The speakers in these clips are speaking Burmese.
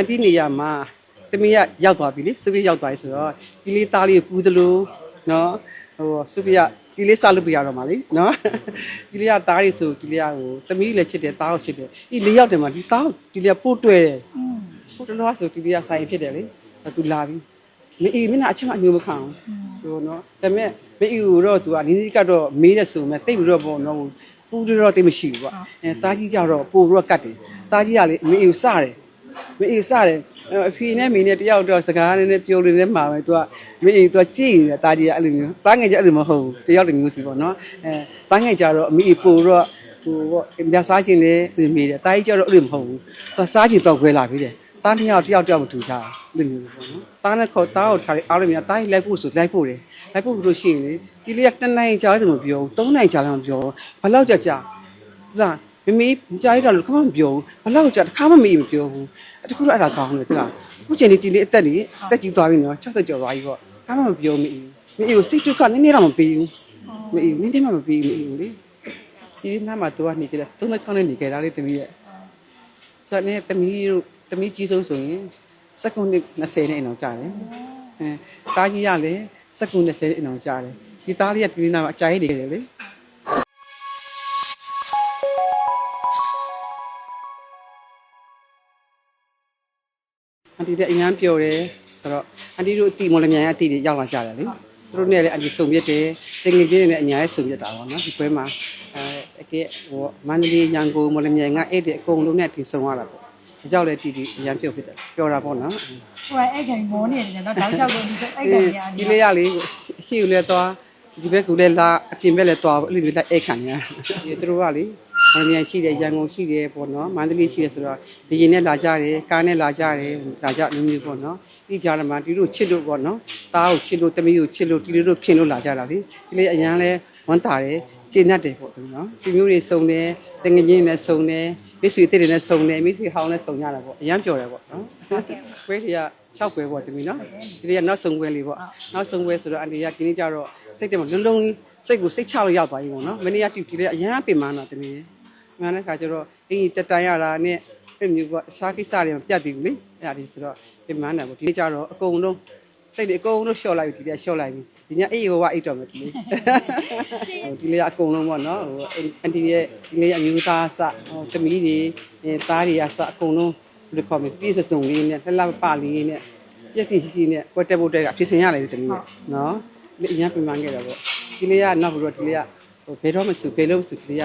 န်တီနေရာမှာတမီးကရောက်သွားပြီလေစုပြရောက်သွားပြီဆိုတော့ဒီလေးသားလေးကိုပူးသလိုနော်ဟိုစုပြဒီလေးစားလို့ပြရတော့မှာလေနော်ဒီလေးကသားလေးဆိုဒီလေးကဟိုတမီးလည်းချစ်တယ်သားကိုချစ်တယ်ဒီလေးယောက်တယ်မှာဒီသားကိုဒီလေးကပို့တွဲတယ်ပို့တလို့ဆိုဒီလေးကဆိုင်ဖြစ်တယ်လေသူလာပြီမအေးမင်းကအချက်မအညိုမခံဘူးဟိုနော်ဒါပေမဲ့မအေးကိုတော့သူကနီးနီးကတော့မေးတယ်ဆိုမဲ့တိတ်ပြီးတော့ပေါ့နော်ပူးတော့တိတ်မရှိဘူးကွာအဲသားကြီးကြတော့ပို့ပြီးတော့ကတ်တယ်သားကြီးကလေမအေးကိုစတယ် မအေးစတယ်အဖေနဲ့မိနဲ့တယောက်တော့စကားနည်းနည်းပြောနေမှာပဲသူကမအေးသူကကြည့်နေတာတာကြီးကအဲ့လိုမျိုးတားငယ်ကြအဲ့လိုမဟုတ်ဘူးတယောက်တမျိုးစီပေါ့နော်အဲတားငယ်ကြတော့အမေပို့တော့ဟိုပေါ့မြတ်စားခြင်းလည်းသူမိတယ်တာကြီးကြတော့အဲ့လိုမဟုတ်ဘူးသူစားခြင်းတော့ခွဲလာပြီတဲ့တားတစ်ယောက်တယောက်တယောက်မတူကြဘူးအဲ့လိုမျိုးပေါ့နော်တားနဲ့ခေါ်တားကိုထားလိုက်အားလို့များတားကြီးလိုက်ဖို့ဆိုလိုက်ဖို့တယ်လိုက်ဖို့လို့ရှိရင်လေဒီလေးကတနိုင်ကြာတယ်မပြောဘူးသုံးနိုင်ကြာလည်းမပြောဘူးဘယ်လောက်ကြာကြာဟုတ်လား မမေးကြားရတော့လို့ခမမပြောဘူးဘယ်လောက်ကြာတစ်ခါမှမေးမပြောဘူးတခုတော့အဲ့ဒါကောင်းတယ်တိလားအခုချိန်လေးဒီလေးအသက်လေးအသက်ကြီးသွားပြီနော်60ကျော်သွားပြီပေါ့ခါမှမပြောမေးဘူးမေးကိုစိတ်ဒုက္ခနည်းနည်းတော့မပေးဘူးမေးနည်းနည်းမှမပေးဘူးမေးဘူးလေဒီနားမှာသူကနေကြတယ်36နဲ့နေကြတာလေတမီးရဲ့ဆိုတော့ねတမီးတို့တမီးကြီးဆုံးဆိုရင်စက္ကွန်20နဲ့အအောင်ကြာတယ်အဲတားကြီးရလဲစက္ကွန်20နဲ့အအောင်ကြာတယ်ဒီသားလေးကဒီနားမှာအကြိုက်နေတယ်လေ န်တီတဲ့အញ្ញမ်းပျော်တယ်ဆိုတော့အန်တီတို့အတီမော်လမြိုင်ကအတီတွေရောက်လာကြတယ်လေသူတို့နဲ့လည်းအန်တီစုံပြစ်တယ်တင်ငယ်ချင်းတွေနဲ့အများကြီးစုံပြစ်တာပေါ့နော်ဒီပွဲမှာအဲအကဲဟိုမန္တလေးရန်ကုန်မော်လမြိုင်ကအဲ့ဒီအကုန်လုံးနဲ့အတီစုံရတာပေါ့အကြောက်လည်းတီတီအញ្ញမ်းပျော်ဖြစ်တယ်ပျော်တာပေါ့နော် ဟိုကအဲ့ကန်မောနေတယ်နော်တောက်လျှောက်ကုန်ဒီအဲ့ကန်ကြီး ဒီလေးရလေးအရှိကိုလည်းသွားဒီဘက်ကလည်းလာအပြင်ဘက်လည်းသွားအဲ့လိုမျိုးလိုက်အဲ့ခံရဒီသူတို့ကလေ မန္တလေးရှိတယ်ရန်ကုန်ရှိတယ်ပေါ့နော်မန္တလေးရှိတယ်ဆိုတော့ဒီရင်နဲ့လာကြတယ်ကားနဲ့လာကြတယ်လာကြမျိုးမျိုးပေါ့နော်ဒီကြားထဲမှာဒီလိုချစ်လို့ပေါ့နော်သားကိုချစ်လို့တမီးကိုချစ်လို့ဒီလိုတို့ခင်လို့လာကြတာလေဒီလေးအရန်လဲဝမ်းတာတယ်ကျေနပ်တယ်ပေါ့နော်စီမျိုးတွေစုံတယ်တငငင်းနဲ့စုံတယ်မိတ်ဆွေတွေနဲ့စုံတယ်မိတ်ဆွေဟောင်းနဲ့စုံကြတာပေါ့အရန်ပျော်တယ်ပေါ့နော်ခွဲကြီးက6ပွဲပေါ့တမီးနော်ဒီလေးကနောက်ဆုံးပွဲလေးပေါ့နောက်ဆုံးပွဲဆိုတော့အန်ဒီကဒီနေ့ကျတော့စိတ်ထဲမှာလုံးလုံးစိတ်ကိုစိတ်ချလို့ရောက်သွားပြီပေါ့နော်မနေ့ကတူတီလေးအရန်ပင်မတော့တမီး မှန်တဲ့ခါကျတော့အင်းကြီးတက်တန်ရတာနဲ့အဲ့မျိုးပေါ့ရှားကိစ္စတွေမပြတ်သေးဘူးလေအဲ့ဒါဒီဆိုတော့ပြန်မှန်းတယ်ပေါ့ဒီနေ့ကျတော့အကုန်လုံးစိတ်တွေအကုန်လုံးလျှော့လိုက်ပြီဒီကလျှော့လိုက်ပြီဒီညအေးဟိုကအိတ်တော်မယ်ဒီလေးဟိုဒီလေးအကုန်လုံးပေါ့နော်ဟိုအန်တီရဲ့ဒီလေးအမျိုးသားအစဟိုတမီးတွေအဲသားတွေအစအကုန်လုံးဘယ်လိုခေါ်မလဲပြည့်စုံစုံလေးနဲ့လှလှပပလေးနဲ့ကြက်တိရှိရှိနဲ့ကွက်တက်ပုတ်တက်ကဖြစ်စင်ရလေတမီးရဲ့နော်ဒီအရင်ပြန်မှန်းခဲ့တာပေါ့ဒီလေးကနောက်ပြီးတော့ဒီလေးကဟိုဘယ်တော့မှစုဘယ်လို့စုဒီလေးက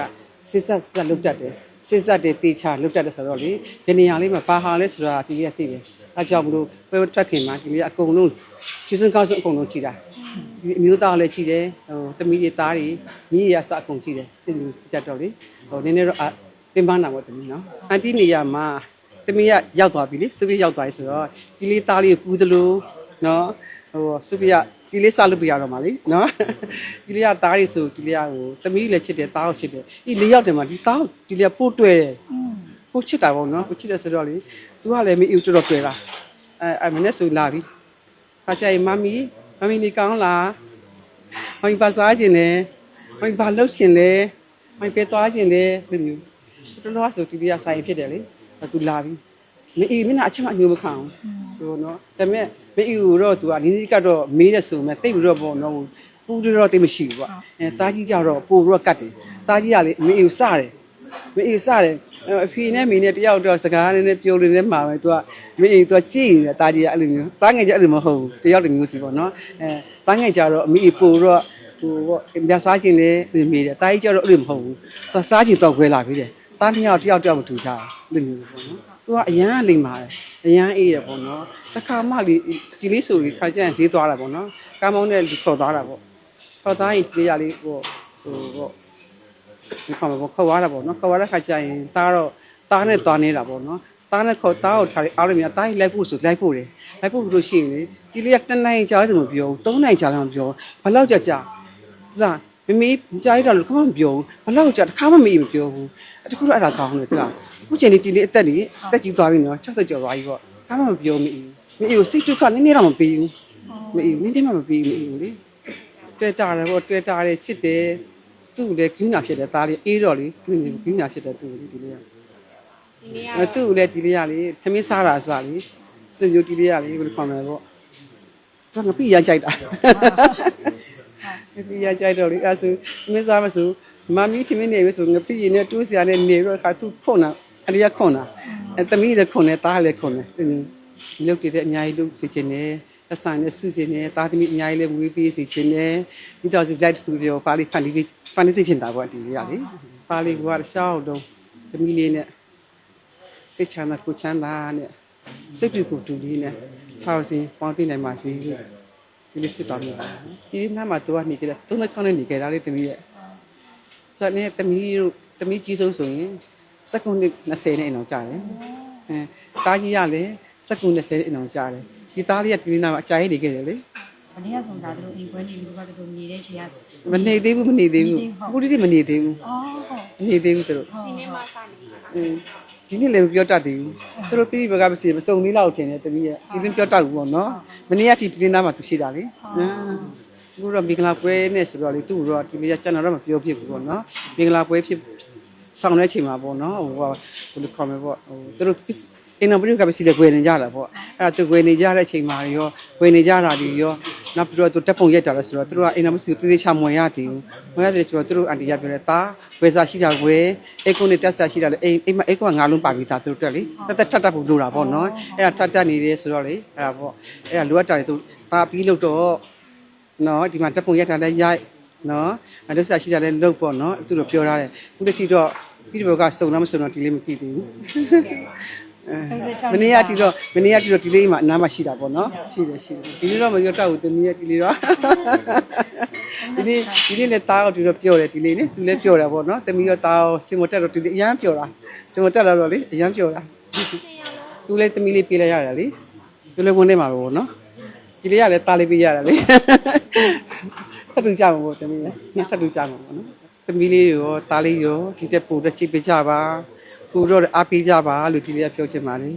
စစ်ဆက်ဆက်လုတ်တတ်တယ်စစ်ဆက်တွေတေချာလုတ်တတ်တယ်ဆိုတော့လေဘယ်နေရာလေးမှာဘာဟာလဲဆိုတာဒီကသိတယ်အဲကြောင့်မလို့ပွဲထွက်ခင်မှာဒီလေးအကုန်လုံးကျူးစွန်းကောက်စွန်းအကုန်လုံးကြည့်တာဒီအမျိုးသားလည်းကြည့်တယ်ဟိုတမီးတွေသားတွေမိရစအကုန်ကြည့်တယ်ဒီလိုကြည့်တတ်တော့လေဟိုနည်းနည်းတော့ပင်ပန်းတာပေါ့တမီးနော်အန်တီနေရာမှာတမီးကရောက်သွားပြီလေစုပြရောက်သွားပြီဆိုတော့ဒီလေးသားလေးကိုပူးသလိုနော်ဟိုစုပြ ဒီလေးစားလို့ပြရတော့မှာလေနော်ဒီလေးကသားတွေဆိုဒီလေးကဟိုတမီးလည်းချစ်တယ်သားကိုချစ်တယ်ဒီလေးယောက်တယ်မှာဒီသားဒီလေးကပို့တွဲတယ်ပို့ချစ်တာပေါ့နော်ပို့ချစ်တယ်ဆိုတော့လေသူကလည်းမအူတော်တော်တွဲတာအဲအမနဲ့ဆိုလာပြီခါကျရင်မမီမမီနေကောင်းလားမမီပါစားခြင်းလဲမမီပါလှုပ်ခြင်းလဲမမီပဲသွားခြင်းလဲဒီမျိုးတော်တော်ဆိုဒီလေးကဆိုင်ဖြစ်တယ်လေသူလာပြီမအေးမင်းကအချက်မအညိုမခံဘူးဟိုနော်ဒါပေမဲ့ မအေးကိုတော့သူကနီးနီးကတော့မေးတယ်ဆိုမဲ့တိတ်ပြီးတော့ပေါ့နော်ပူတော့တိတ်မရှိဘူးကွာအဲတားကြီးကြတော့ပို့ပြီးတော့ကတ်တယ်တားကြီးကလေမအေးကိုစတယ်မအေးစတယ်အဖေနဲ့မိနဲ့တယောက်တော့စကားနည်းနည်းပြောနေမှာပဲသူကမအေးသူကကြည့်နေတာတားကြီးကအဲ့လိုမျိုးတားငယ်ကြအဲ့လိုမဟုတ်ဘူးတယောက်တမျိုးစီပေါ့နော်အဲတားငယ်ကြတော့အမေပို့တော့ဟိုပေါ့မြတ်စားခြင်းလည်းမိတယ်တားကြီးကြတော့အဲ့လိုမဟုတ်ဘူးသူစားခြင်းတော့ခွဲလာပြီတဲ့သားတစ်ယောက်တယောက်တယောက်မတူကြဘူးအဲ့လိုမျိုးပေါ့နော် သူကအရန်လိမ့်ပါတယ်အရန်အေးတယ်ပေါ့နော်တစ်ခါမှလေဒီလေးဆိုပြီးခါကျရင်ဈေးသွားတာပေါ့နော်ကားမောင်းနဲ့ခေါ်သွားတာပေါ့ခေါ်သွားရင်ဒီရလေးဟိုဟိုပေါ့ဒီကောင်ပေါ့ခေါ်သွားတာပေါ့နော်ခေါ်သွားတဲ့ခါကျရင်သားတော့သားနဲ့သွားနေတာပေါ့နော်သားနဲ့ခေါ်သားကိုထားလိုက်အားရမြတားကြီးလိုက်ဖို့ဆိုလိုက်ဖို့တယ်လိုက်ဖို့လို့ရှိရင်လေဒီလေးကတနိုင်ကြာတယ်မပြောဘူးသုံးနိုင်ကြာလည်းမပြောဘယ်လောက်ကြာကြာလား မမေးကြားရတာလို့ခမမပြောဘူးဘယ်လောက်ကြာတစ်ခါမှမေးမပြောဘူးတခုတော့အဲ့ဒါကောင်းတယ်တိလားအခုချိန်ဒီဒီလေးအသက်လေးအသက်ကြီးသွားပြီနော်60ကျော်သွားပြီပေါ့ခါမှမပြောမေးဘူးမေးကိုစိတ်ဒုက္ခနည်းနည်းတော့မပေးဘူးမေးနည်းနည်းမှမပေးဘူးမေးဘူးလေတွေ့တာတယ်ပေါ့တွေ့တာတယ်ချစ်တယ်သူ့လည်းဂင်းနာဖြစ်တယ်သားလေးအေးတော့လေသူ့လည်းဂင်းနာဖြစ်တယ်သူ့လေဒီလေးကအဲသူ့ကိုလည်းဒီလေးရလေသမင်းစားတာအစားလေစင်မျိုးဒီလေးရလေဘယ်လိုခေါ်မလဲပေါ့သူကငပိရကြိုက်တာ ငပိရကြိုက်တော့လေအဲဆိုသမင်းစားမဆိုမမီသမင်းနေပြီဆိုငပိရင်နဲ့တိုးစရာနဲ့နေတော့ခါသူခွန်တာအရိယခွန်တာအဲသမီးလည်းခွန်တယ်သားလည်းခွန်တယ်ဒီလုတ်တည်တဲ့အများကြီးလုတ်စီချင်တယ်အဆိုင်နဲ့စုစင်နဲ့သားသမီးအများကြီးလည်းဝေးပေးစီချင်တယ်ဒီတော့စီလိုက်တစ်ခုပြောပါလိဖန်လေးဖန်လေးသိချင်တာပေါ့ဒီရလေပါလိကွာရှောက်တော့သမီးလေးနဲ့စိတ်ချမ်းသာကိုယ်ချမ်းသာနဲ့စိတ်တူကိုယ်တူလေးနဲ့ထောက်စင်ပေါင်းသိနိုင်ပါစေ ဒီလိုစစ်တော်မြတ်ဒီနားမှာသူကနေကြတယ်36နဲ့နေကြတာလေတမီးရဲ့ဇာနဲ့တမီးတို့တမီးကြီးဆုံးဆိုရင်စက္ကုနှစ်20နဲ့အအောင်ကြာတယ်အဲတားကြီးရလည်းစက္ကု20နဲ့အအောင်ကြာတယ်ဒီသားလေးကဒီနားမှာအကြာကြီးနေခဲ့တယ်လေမနေ့ကဆိုတာတို့အိမ်ပွဲနေပြီးတော့တို့နေတဲ့ချိန်ကမနေသေးဘူးမနေသေးဘူးအခုတိတိမနေသေးဘူးအော်ဟုတ်မနေသေးဘူးသူတို့ဒီနေ့မှစနေအင်း ဒီနေ့လည်းမပြောတတ်သေးဘူးသူတို့ပြည်ဘက်ကမစီမစုံလေးလောက်ထင်တယ်တမီးရဲ့ဒီလင်းပြောတတ်ဘူးပေါ့နော်မနေ့ကဒီဒီလင်းသားမှာသူရှိတာလေအင်းဘူးတော့မင်္ဂလာပွဲနဲ့ဆိုတော့လေသူ့တော့ဒီနေ့ကကျွန်တော်တော့မပြောဖြစ်ဘူးပေါ့နော်မင်္ဂလာပွဲဖြစ်ဆောင်တဲ့ချိန်မှာပေါ့နော်ဟိုဘယ်လိုခေါ်မလဲပေါ့ဟိုသူတို့ အင်းနဘရီကပစီလေကွေနေကြတာပေါ့အဲ့ဒါသူကွေနေကြတဲ့အချိန်မှာရောကွေနေကြတာဒီရောနောက်ပြီးတော့သူတက်ပုံရိုက်တာလဲဆိုတော့သူတို့ကအင်းနမစီကိုပြေးချမွန်ရတည်ဘူးမွန်ရတယ်ဆိုတော့သူတို့အန်တီရပြောတယ်တာဝယ်စားရှိတာဝယ်အိတ်ကုန်းနဲ့တက်ဆက်ရှိတာလေအိမ်အိမ်မအိတ်ကုန်းကငါလုံးပါပြီးသားသူတို့တက်လေတက်တက်ထပ်တက်ဖို့လိုတာပေါ့နော်အဲ့ဒါထပ်တက်နေတယ်ဆိုတော့လေအဲ့ဒါပေါ့အဲ့ဒါလိုအပ်တာတွေသူတာပြီးလို့တော့နော်ဒီမှာတက်ပုံရိုက်တာလဲရိုက်နော်အလုပ်ဆက်ရှိတာလဲလုပ်ပေါ့နော်သူတို့ပြောထားတယ်ခုတစ်ထိတော့ပြီးတော့ကစုံတော့မစုံတော့ဒီလေးမကြည့်သေးဘူး မနေ့ကတီတော့မနေ့ကတီတော့ဒီလေးမှာအနားမှာရှိတာပေါ့နော်ရှိတယ်ရှိတယ်ဒီလေးတော့မပြောတတ်ဘူးတမီးရဲ့ဒီလေးတော့ဒီလေးဒီလေးလည်းတားတော့ဒီတော့ပြောတယ်ဒီလေးနဲ့သူလည်းပြောတယ်ပေါ့နော်တမီးတော့တားစင်မတက်တော့ဒီလေးအရန်ပြောတာစင်မတက်လာတော့လေအရန်ပြောတာသူလည်းတမီးလေးပြေးလိုက်ရတယ်လေသူလည်းဝင်နေမှာပဲပေါ့နော်ဒီလေးကလည်းတားလေးပြေးရတာလေထပ်တူကြမှာပေါ့တမီးလည်းထပ်တူကြမှာပေါ့နော်တမီးလေးရောတားလေးရောဒီတက်ပို့တော့ချိတ်ပေးကြပါ ပူတော့အားပေးကြပါလို့ဒီလေးကပြောချင်ပါတယ်